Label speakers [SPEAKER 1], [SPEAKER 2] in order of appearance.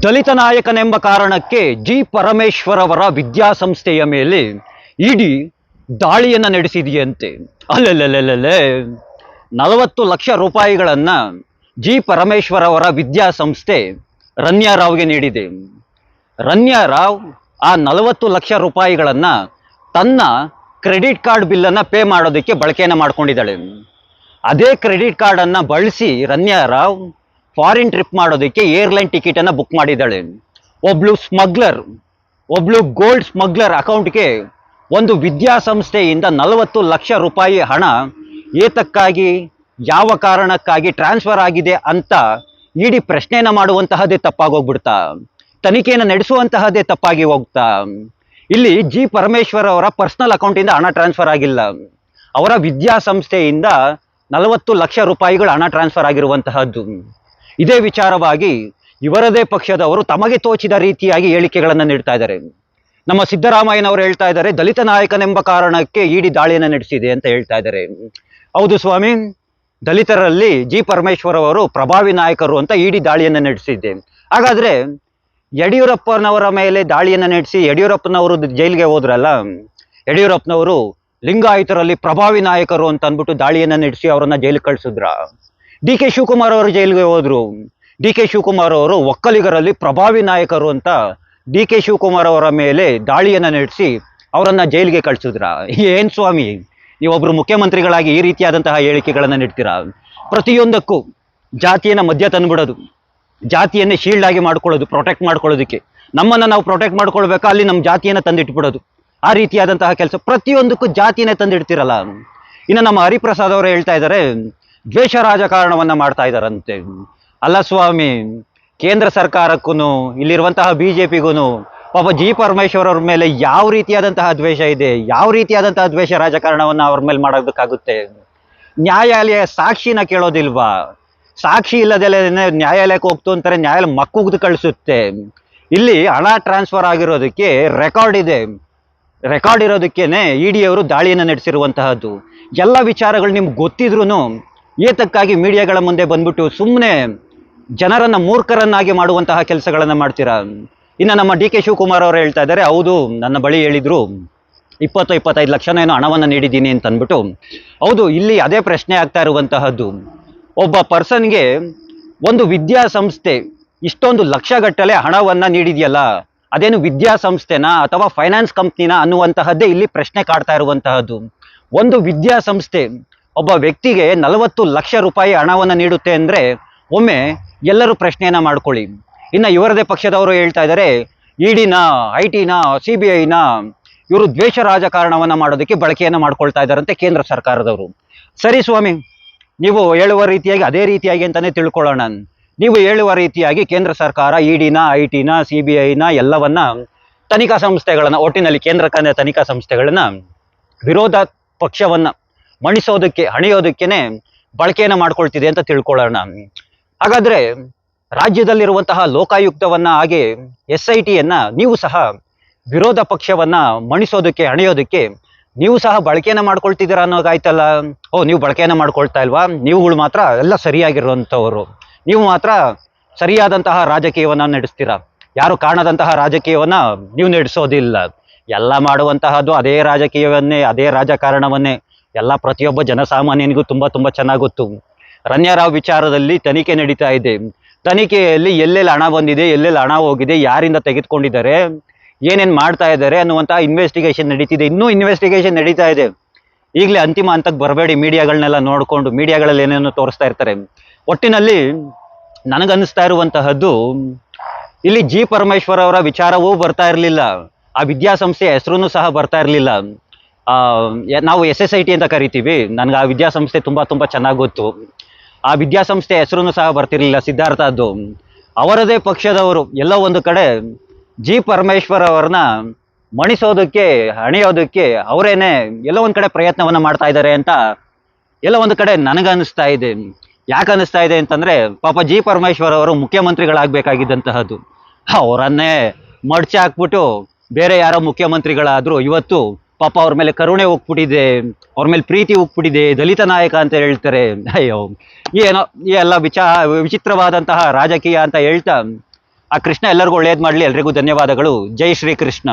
[SPEAKER 1] ದಲಿತ ನಾಯಕನೆಂಬ ಕಾರಣಕ್ಕೆ ಜಿ ಪರಮೇಶ್ವರ್ ಅವರ ವಿದ್ಯಾಸಂಸ್ಥೆಯ ಮೇಲೆ ಇಡಿ ದಾಳಿಯನ್ನು ನಡೆಸಿದೆಯಂತೆ. ಅಲ್ಲಲ್ಲಲ್ಲೇ ನಲವತ್ತು ಲಕ್ಷ ರೂಪಾಯಿಗಳನ್ನ ಜಿ ಪರಮೇಶ್ವರ್ ಅವರ ವಿದ್ಯಾಸಂಸ್ಥೆ ರನ್ಯಾರಾವ್ಗೆ ನೀಡಿದೆ. ರನ್ಯಾರಾವ್ ಆ ನಲವತ್ತು ಲಕ್ಷ ರೂಪಾಯಿಗಳನ್ನು ತನ್ನ ಕ್ರೆಡಿಟ್ ಕಾರ್ಡ್ ಬಿಲ್ಲನ್ನು ಪೇ ಮಾಡೋದಕ್ಕೆ ಬಳಕೆಯನ್ನು ಮಾಡ್ಕೊಂಡಿದ್ದಾಳೆ. ಅದೇ ಕ್ರೆಡಿಟ್ ಕಾರ್ಡನ್ನು ಬಳಸಿ ರನ್ಯಾರಾವ್ ಫಾರಿನ್ ಟ್ರಿಪ್ ಮಾಡೋದಕ್ಕೆ ಏರ್ಲೈನ್ ಟಿಕೆಟನ್ನು ಬುಕ್ ಮಾಡಿದ್ದಾಳೆ. ಒಬ್ಳು ಸ್ಮಗ್ಲರ್ ಒಬ್ಳು ಗೋಲ್ಡ್ ಸ್ಮಗ್ಲರ್ ಅಕೌಂಟ್ಗೆ ಒಂದು ವಿದ್ಯಾಸಂಸ್ಥೆಯಿಂದ ನಲವತ್ತು ಲಕ್ಷ ರೂಪಾಯಿ ಹಣ ಏತಕ್ಕಾಗಿ, ಯಾವ ಕಾರಣಕ್ಕಾಗಿ ಟ್ರಾನ್ಸ್ಫರ್ ಆಗಿದೆ ಅಂತ ಇಡೀ ಪ್ರಶ್ನೆನ ಮಾಡುವಂತಹದ್ದೇ ತಪ್ಪಾಗೋಗ್ಬಿಡ್ತಾ. ತನಿಖೆಯನ್ನು ನಡೆಸುವಂತಹದ್ದೇ ತಪ್ಪಾಗಿ ಹೋಗ್ತಾ. ಇಲ್ಲಿ ಜಿ ಪರಮೇಶ್ವರ್ ಅವರ ಪರ್ಸನಲ್ ಅಕೌಂಟಿಂದ ಹಣ ಟ್ರಾನ್ಸ್ಫರ್ ಆಗಿಲ್ಲ. ಅವರ ವಿದ್ಯಾಸಂಸ್ಥೆಯಿಂದ ನಲವತ್ತು ಲಕ್ಷ ರೂಪಾಯಿಗಳು ಹಣ ಟ್ರಾನ್ಸ್ಫರ್ ಆಗಿರುವಂತಹದ್ದು. ಇದೇ ವಿಚಾರವಾಗಿ ಇವರದೇ ಪಕ್ಷದವರು ತಮಗೆ ತೋಚಿದ ರೀತಿಯಾಗಿ ಹೇಳಿಕೆಗಳನ್ನು ನೀಡ್ತಾ ಇದ್ದಾರೆ. ನಮ್ಮ ಸಿದ್ದರಾಮಯ್ಯನವರು ಹೇಳ್ತಾ ಇದ್ದಾರೆ, ದಲಿತ ನಾಯಕನೆಂಬ ಕಾರಣಕ್ಕೆ ಇಡಿ ದಾಳಿಯನ್ನು ನಡೆಸಿದೆ ಅಂತ ಹೇಳ್ತಾ ಇದ್ದಾರೆ. ಹೌದು ಸ್ವಾಮಿ, ದಲಿತರಲ್ಲಿ ಜಿ. ಪರಮೇಶ್ವರ್ ಅವರು ಪ್ರಭಾವಿ ನಾಯಕರು ಅಂತ ಇಡಿ ದಾಳಿಯನ್ನು ನಡೆಸಿದ್ದೆ. ಹಾಗಾದ್ರೆ ಯಡಿಯೂರಪ್ಪನವರ ಮೇಲೆ ದಾಳಿಯನ್ನು ನಡೆಸಿ ಯಡಿಯೂರಪ್ಪನವರು ಜೈಲಿಗೆ ಹೋದ್ರಲ್ಲ, ಯಡಿಯೂರಪ್ಪನವರು ಲಿಂಗಾಯತರಲ್ಲಿ ಪ್ರಭಾವಿ ನಾಯಕರು ಅಂತ ಅಂದ್ಬಿಟ್ಟು ದಾಳಿಯನ್ನು ನಡೆಸಿ ಅವರನ್ನು ಜೈಲಿಗೆ ಕಳಿಸಿದ್ರ? ಡಿ ಕೆ ಶಿವಕುಮಾರ್ ಅವರು ಜೈಲಿಗೆ ಹೋದರು. ಡಿ ಕೆ ಶಿವಕುಮಾರ್ ಅವರು ಒಕ್ಕಲಿಗರಲ್ಲಿ ಪ್ರಭಾವಿ ನಾಯಕರು ಅಂತ ಡಿ ಕೆ ಶಿವಕುಮಾರ್ ಅವರ ಮೇಲೆ ದಾಳಿಯನ್ನು ನಡೆಸಿ ಅವರನ್ನು ಜೈಲಿಗೆ ಕಳಿಸಿದ್ರ. ಏನ್ ಸ್ವಾಮಿ? ನೀವೊಬ್ಬರು ಮುಖ್ಯಮಂತ್ರಿಗಳಾಗಿ ಈ ರೀತಿಯಾದಂತಹ ಹೇಳಿಕೆಗಳನ್ನು ನೀಡ್ತೀರಾ? ಪ್ರತಿಯೊಂದಕ್ಕೂ ಜಾತಿಯನ್ನು ಮಧ್ಯ ತಂದ್ಬಿಡೋದು. ಜಾತಿಯನ್ನೇ ಶೀಲ್ಡ್ ಆಗಿ ಮಾಡ್ಕೊಳ್ಳೋದು ಪ್ರೊಟೆಕ್ಟ್ ಮಾಡ್ಕೊಳ್ಳೋದಕ್ಕೆ. ನಮ್ಮನ್ನು ನಾವು ಪ್ರೊಟೆಕ್ಟ್ ಮಾಡ್ಕೊಳ್ಬೇಕಾ? ಅಲ್ಲಿ ನಮ್ಮ ಜಾತಿಯನ್ನು ತಂದಿಟ್ಬಿಡೋದು. ಆ ರೀತಿಯಾದಂತಹ ಕೆಲಸ ಪ್ರತಿಯೊಂದಕ್ಕೂ ಜಾತಿಯನ್ನೇ ತಂದಿಡ್ತಿರಲ್ಲ? ಇನ್ನು ನಮ್ಮ ಹರಿಪ್ರಸಾದ್ ಅವರು ಹೇಳ್ತಾ ಇದ್ದಾರೆ ದ್ವೇಷ ರಾಜಕಾರಣವನ್ನು ಮಾಡ್ತಾ ಇದ್ದಾರಂತೆ. ಅಲ್ಲ ಸ್ವಾಮಿ ಕೇಂದ್ರ ಸರ್ಕಾರಕ್ಕೂ ಇಲ್ಲಿರುವಂತಹ ಬಿ ಜೆ ಪಿಗೂ ಪಾಪ ಜಿ ಪರಮೇಶ್ವರ್ ಅವ್ರ ಮೇಲೆ ಯಾವ ರೀತಿಯಾದಂತಹ ದ್ವೇಷ ಇದೆ, ಯಾವ ರೀತಿಯಾದಂತಹ ದ್ವೇಷ ರಾಜಕಾರಣವನ್ನು ಅವ್ರ ಮೇಲೆ ಮಾಡೋದಕ್ಕಾಗುತ್ತೆ? ನ್ಯಾಯಾಲಯ ಸಾಕ್ಷಿನ ಕೇಳೋದಿಲ್ವಾ? ಸಾಕ್ಷಿ ಇಲ್ಲದೆಲ್ಲ ನ್ಯಾಯಾಲಯಕ್ಕೆ ಹೋಗ್ತು ಅಂತಾರೆ, ನ್ಯಾಯಾಲಯ ಮಕ್ಕುಗ್ದು ಕಳಿಸುತ್ತೆ. ಇಲ್ಲಿ ಹಣ ಟ್ರಾನ್ಸ್ಫರ್ ಆಗಿರೋದಕ್ಕೆ ರೆಕಾರ್ಡ್ ಇದೆ. ರೆಕಾರ್ಡ್ ಇರೋದಕ್ಕೇನೆ ಇಡಿ ಅವರು ದಾಳಿಯನ್ನು ನಡೆಸಿರುವಂತಹದ್ದು. ಎಲ್ಲ ವಿಚಾರಗಳು ನಿಮ್ಗೆ ಗೊತ್ತಿದ್ರು ಏತಕ್ಕಾಗಿ ಮೀಡಿಯಾಗಳ ಮುಂದೆ ಬಂದ್ಬಿಟ್ಟು ಸುಮ್ಮನೆ ಜನರನ್ನು ಮೂರ್ಖರನ್ನಾಗಿ ಮಾಡುವಂತಹ ಕೆಲಸಗಳನ್ನು ಮಾಡ್ತೀರಾ? ಇನ್ನು ನಮ್ಮ ಡಿ ಕೆ ಶಿವಕುಮಾರ್ ಅವರು ಹೇಳ್ತಾ ಇದ್ದಾರೆ, ಹೌದು, ನನ್ನ ಬಳಿ ಹೇಳಿದ್ರು, ಇಪ್ಪತ್ತು ಇಪ್ಪತ್ತೈದು ಲಕ್ಷನ ಏನೋ ಹಣವನ್ನು ನೀಡಿದ್ದೀನಿ ಅಂತ ಅಂದ್ಬಿಟ್ಟು. ಹೌದು, ಇಲ್ಲಿ ಅದೇ ಪ್ರಶ್ನೆ ಆಗ್ತಾ ಇರುವಂತಹದ್ದು. ಒಬ್ಬ ಪರ್ಸನ್ಗೆ ಒಂದು ವಿದ್ಯಾಸಂಸ್ಥೆ ಇಷ್ಟೊಂದು ಲಕ್ಷಗಟ್ಟಲೆ ಹಣವನ್ನು ನೀಡಿದೆಯಲ್ಲ, ಅದೇನು ವಿದ್ಯಾಸಂಸ್ಥೆನಾ ಅಥವಾ ಫೈನಾನ್ಸ್ ಕಂಪ್ನಿನ ಅನ್ನುವಂತಹದ್ದೇ ಇಲ್ಲಿ ಪ್ರಶ್ನೆ ಕಾಡ್ತಾ ಇರುವಂತಹದ್ದು. ಒಂದು ವಿದ್ಯಾಸಂಸ್ಥೆ ಒಬ್ಬ ವ್ಯಕ್ತಿಗೆ ನಲವತ್ತು ಲಕ್ಷ ರೂಪಾಯಿ ಹಣವನ್ನು ನೀಡುತ್ತೆ ಅಂದರೆ ಒಮ್ಮೆ ಎಲ್ಲರೂ ಪ್ರಶ್ನೆಯನ್ನ ಮಾಡ್ಕೊಳ್ಳಿ. ಇನ್ನು ಇವರದೇ ಪಕ್ಷದವರು ಹೇಳ್ತಾ ಇದ್ದಾರೆ, ಇಡಿನ ಐ ಟಿನ ಸಿ ಬಿ ಐನ ಇವರು ದ್ವೇಷ ರಾಜಕಾರಣವನ್ನ ಮಾಡೋದಕ್ಕೆ ಬಳಕೆಯನ್ನ ಮಾಡ್ಕೊಳ್ತಾ ಇದ್ದಾರಂತೆ ಕೇಂದ್ರ ಸರ್ಕಾರದವರು. ಸರಿ ಸ್ವಾಮಿ, ನೀವು ಹೇಳುವ ರೀತಿಯಾಗಿ, ಅದೇ ರೀತಿಯಾಗಿ ಅಂತಾನೆ ತಿಳ್ಕೊಳ್ಳೋಣ. ನೀವು ಹೇಳುವ ರೀತಿಯಾಗಿ ಕೇಂದ್ರ ಸರ್ಕಾರ ಇಡಿನ ಐ ಟಿನ ಸಿ ಬಿ ಐನ ಎಲ್ಲವನ್ನ ತನಿಖಾ ಸಂಸ್ಥೆಗಳನ್ನ, ಒಟ್ಟಿನಲ್ಲಿ ಕೇಂದ್ರ ತನಿಖಾ ಸಂಸ್ಥೆಗಳನ್ನ ವಿರೋಧ ಪಕ್ಷವನ್ನ ಮಣಿಸೋದಕ್ಕೆ, ಹಣಿಯೋದಕ್ಕೇನೆ ಬಳಕೆಯನ್ನು ಮಾಡ್ಕೊಳ್ತಿದೆ ಅಂತ ತಿಳ್ಕೊಳ್ಳೋಣ. ಹಾಗಾದ್ರೆ ರಾಜ್ಯದಲ್ಲಿರುವಂತಹ ಲೋಕಾಯುಕ್ತವನ್ನ ಹಾಗೆ ಎಸ್ ಐ ಟಿಯನ್ನ ನೀವು ಸಹ ವಿರೋಧ ಪಕ್ಷವನ್ನ ಮಣಿಸೋದಕ್ಕೆ, ಹಣಿಯೋದಕ್ಕೆ ನೀವು ಸಹ ಬಳಕೆಯನ್ನ ಮಾಡ್ಕೊಳ್ತಿದ್ದೀರಾ ಅನ್ನೋದಾಯ್ತಲ್ಲ? ಓ, ನೀವು ಬಳಕೆಯನ್ನ ಮಾಡ್ಕೊಳ್ತಾ ಇಲ್ವಾ? ನೀವುಗಳು ಮಾತ್ರ ಎಲ್ಲ ಸರಿಯಾಗಿರುವಂಥವರು ನೀವು ಮಾತ್ರ ಸರಿಯಾದಂತಹ ರಾಜಕೀಯವನ್ನ ನಡೆಸ್ತೀರಾ? ಯಾರು ಕಾಣದಂತಹ ರಾಜಕೀಯವನ್ನ ನೀವು ನಡೆಸೋದಿಲ್ಲ. ಎಲ್ಲ ಮಾಡುವಂತಹದ್ದು ಅದೇ ರಾಜಕೀಯವನ್ನೇ, ಅದೇ ರಾಜಕಾರಣವನ್ನೇ. ಎಲ್ಲ ಪ್ರತಿಯೊಬ್ಬ ಜನಸಾಮಾನ್ಯನಿಗೂ ತುಂಬ ತುಂಬಾ ಚೆನ್ನಾಗಿ ಗೊತ್ತು ರಣ್ಯರಾವ್ ವಿಚಾರದಲ್ಲಿ ತನಿಖೆ ನಡೀತಾ ಇದೆ. ತನಿಖೆಯಲ್ಲಿ ಎಲ್ಲೆಲ್ಲಿ ಹಣ ಬಂದಿದೆ, ಎಲ್ಲೆಲ್ಲಿ ಹಣ ಹೋಗಿದೆ, ಯಾರಿಂದ ತೆಗೆದುಕೊಂಡಿದ್ದಾರೆ, ಏನೇನು ಮಾಡ್ತಾ ಇದ್ದಾರೆ ಅನ್ನುವಂಥ ಇನ್ವೆಸ್ಟಿಗೇಷನ್ ನಡೀತಿದೆ. ಇನ್ನೂ ಇನ್ವೆಸ್ಟಿಗೇಷನ್ ನಡೀತಾ ಇದೆ. ಈಗಲೇ ಅಂತಿಮ ಹಂತಕ್ಕೆ ಬರಬೇಡಿ. ಮೀಡಿಯಾಗಳನ್ನೆಲ್ಲ ನೋಡ್ಕೊಂಡು ಮೀಡಿಯಾಗಳಲ್ಲಿ ಏನೇನೋ ತೋರಿಸ್ತಾ ಇರ್ತಾರೆ. ಒಟ್ಟಿನಲ್ಲಿ ನನಗನ್ನಿಸ್ತಾ ಇರುವಂತಹದ್ದು, ಇಲ್ಲಿ ಜಿ ಪರಮೇಶ್ವರ್ ಅವರ ವಿಚಾರವೂ ಬರ್ತಾ ಇರಲಿಲ್ಲ. ಆ ವಿದ್ಯಾಸಂಸ್ಥೆಯ ಹೆಸರು ಸಹ ಬರ್ತಾ ಇರಲಿಲ್ಲ. ನಾವು ಎಸ್ ಎಸ್ ಐ ಟಿ ಅಂತ ಕರಿತೀವಿ. ನನಗೆ ಆ ವಿದ್ಯಾಸಂಸ್ಥೆ ತುಂಬಾ ತುಂಬಾ ಚೆನ್ನಾಗಿ ಗೊತ್ತು. ಆ ವಿದ್ಯಾಸಂಸ್ಥೆ ಹೆಸರು ಸಹ ಬರ್ತಿರ್ಲಿಲ್ಲ ಸಿದ್ಧಾರ್ಥದ್ದು ಅವರದೇ ಪಕ್ಷದವರು, ಎಲ್ಲೋ ಒಂದು ಕಡೆ ಜಿ ಪರಮೇಶ್ವರ್ ಅವರನ್ನ ಮಣಿಸೋದಕ್ಕೆ, ಹಣಿಯೋದಕ್ಕೆ ಅವರೇನೆ ಎಲ್ಲ ಒಂದ್ ಕಡೆ ಪ್ರಯತ್ನವನ್ನ ಮಾಡ್ತಾ ಇದ್ದಾರೆ ಅಂತ ಎಲ್ಲ ಒಂದು ಕಡೆ ನನಗನ್ನಿಸ್ತಾ ಇದೆ. ಯಾಕೆ ಅನ್ನಿಸ್ತಾ ಇದೆ ಅಂತಂದ್ರೆ, ಪಾಪ ಜಿ ಪರಮೇಶ್ವರ್ ಅವರು ಮುಖ್ಯಮಂತ್ರಿಗಳಾಗಬೇಕಾಗಿದ್ದಂತಹದ್ದು. ಅವರನ್ನೇ ಮಡ್ಚಿ ಹಾಕ್ಬಿಟ್ಟು ಬೇರೆ ಯಾರೋ ಮುಖ್ಯಮಂತ್ರಿಗಳಾದರೂ ಇವತ್ತು ಪಾಪ ಅವ್ರ ಮೇಲೆ ಕರುಣೆ ಹೋಗ್ಬಿಟ್ಟಿದೆ, ಅವ್ರ ಮೇಲೆ ಪ್ರೀತಿ ಹೋಗ್ಬಿಟ್ಟಿದೆ, ದಲಿತ ನಾಯಕ ಅಂತ ಹೇಳ್ತಾರೆ. ಅಯ್ಯೋ, ಏನೋ, ಈ ಎಲ್ಲ ವಿಚಾ ವಿಚಿತ್ರವಾದಂತಹ ರಾಜಕೀಯ ಅಂತ ಹೇಳ್ತಾ, ಆ ಕೃಷ್ಣ ಎಲ್ಲರಿಗೂ ಒಳ್ಳೇದು ಮಾಡಲಿ, ಎಲ್ರಿಗೂ ಧನ್ಯವಾದಗಳು. ಜೈ ಶ್ರೀ ಕೃಷ್ಣ